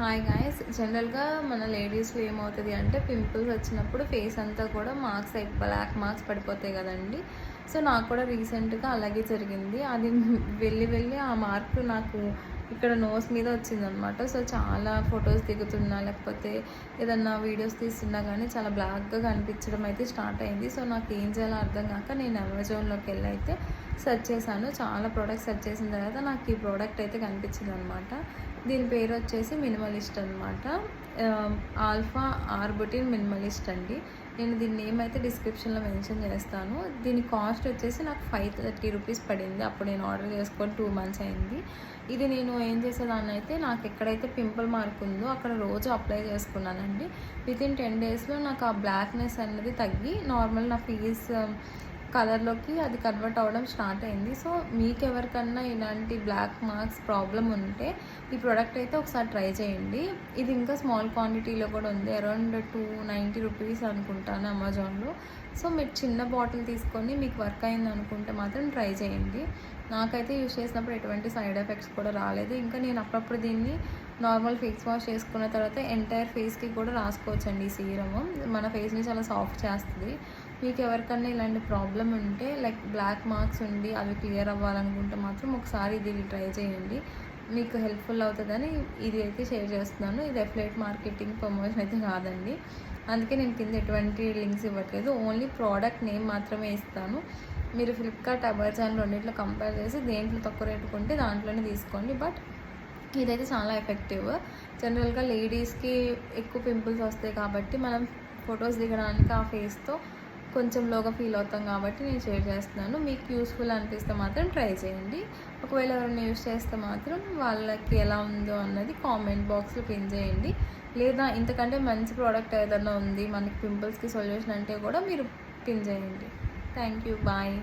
Hi guys జనరల్గా మన లేడీస్లో ఏమవుతుంది అంటే పింపుల్స్ వచ్చినప్పుడు ఫేస్ అంతా కూడా మార్క్స్ బ్లాక్ మార్క్స్ పడిపోతాయి కదండి. సో నాకు కూడా రీసెంట్గా అలాగే జరిగింది. అది వెళ్ళి వెళ్ళి ఆ మార్క్ నాకు ఇక్కడ నోస్ మీద వచ్చిందనమాట సో చాలా ఫొటోస్ దిగుతున్నా లేకపోతే ఏదన్నా వీడియోస్ తీస్తున్నా కానీ చాలా బ్లాక్గా కనిపించడం అయితే స్టార్ట్ అయింది. సో నాకు ఏం చేయాలో అర్థం కాక నేను అమెజాన్లోకి వెళ్ళి అయితే సెర్చ్ చేశాను. చాలా ప్రోడక్ట్స్ సెర్చ్ చేసిన తర్వాత నాకు ఈ ప్రోడక్ట్ అయితే కనిపించింది అనమాట దీని పేరు వచ్చేసి మినిమలిస్ట్ అనమాట. ఆల్ఫా ఆర్బుటిన్ మినిమలిస్ట్ అండి. నేను దీని నేమ్ అయితే డిస్క్రిప్షన్లో మెన్షన్ చేస్తాను. దీని కాస్ట్ వచ్చేసి నాకు ఫైవ్ థర్టీ రూపీస్ పడింది. అప్పుడు నేను ఆర్డర్ చేసుకొని టూ మంత్స్ అయింది. ఇది నేను ఏం చేసేదాన్ని అయితే నాకు ఎక్కడైతే పింపుల్ మార్క్ ఉందో అక్కడ రోజు అప్లై చేసుకున్నానండి. విత్ ఇన్ టెన్ డేస్లో నాకు ఆ బ్లాక్నెస్ అనేది తగ్గి నార్మల్ నా ఫీజ్ కలర్లోకి అది కన్వర్ట్ అవ్వడం స్టార్ట్ అయింది. సో మీకు ఎవరికన్నా ఇలాంటి బ్లాక్ మార్క్స్ ప్రాబ్లం ఉంటే ఈ ప్రోడక్ట్ అయితే ఒకసారి ట్రై చేయండి. ఇది ఇంకా స్మాల్ క్వాంటిటీలో కూడా ఉంది. అరౌండ్ టూ నైంటీ రూపీస్ అనుకుంటాను అమెజాన్లో. సో మీరు చిన్న బాటిల్ తీసుకొని మీకు వర్క్ అయింది అనుకుంటే మాత్రం ట్రై చేయండి. నాకైతే యూస్ చేసినప్పుడు ఎటువంటి సైడ్ ఎఫెక్ట్స్ కూడా రాలేదు. ఇంకా నేను అప్పుడప్పుడు దీన్ని నార్మల్ ఫేస్ వాష్ చేసుకున్న తర్వాత ఎంటైర్ ఫేస్కి కూడా రాసుకోవచ్చండి ఈ సీరము. మన ఫేస్ని చాలా సాఫ్ట్ చేస్తుంది. మీకు ఎవరికన్నా ఇలాంటి ప్రాబ్లం ఉంటే లైక్ బ్లాక్ మార్క్స్ ఉండి అవి క్లియర్ అవ్వాలనుకుంటే మాత్రం ఒకసారి ఇది ట్రై చేయండి. మీకు హెల్ప్ఫుల్ అవుతుందని ఇది అయితే షేర్ చేస్తున్నాను. ఇది ఎఫ్లైట్ మార్కెటింగ్ ప్రమోషన్ అయితే కాదండి. అందుకే నేను కింద ఎటువంటి లింక్స్ ఇవ్వట్లేదు. ఓన్లీ ప్రోడక్ట్ నేమ్ మాత్రమే ఇస్తాను. మీరు ఫ్లిప్కార్ట్ అమెజాన్ రెండింటిలో కంపేర్ చేసి దేంట్లో తక్కువ రేటు కొంటే దాంట్లోనే తీసుకోండి. బట్ ఇదైతే చాలా ఎఫెక్టివ్. జనరల్గా లేడీస్కి ఎక్కువ పింపుల్స్ వస్తాయి కాబట్టి మనం ఫొటోస్ దిగడానికి ఆ ఫేస్తో కొంచెం లోగా ఫీల్ అవుతాం కాబట్టి నేను షేర్ చేస్తున్నాను. మీకు యూస్ఫుల్ అనిపిస్తే మాత్రం ట్రై చేయండి. ఒకవేళ ఎవరైనా యూస్ చేస్తే మాత్రం వాళ్ళకి ఎలా ఉందో అన్నది కామెంట్ బాక్స్లో పిన్ చేయండి. లేదా ఇంతకంటే మంచి ప్రోడక్ట్ ఏదైనా ఉంది మనకి పింపుల్స్కి సొల్యూషన్ అంటే కూడా మీరు పిన్ చేయండి. Thank you bye.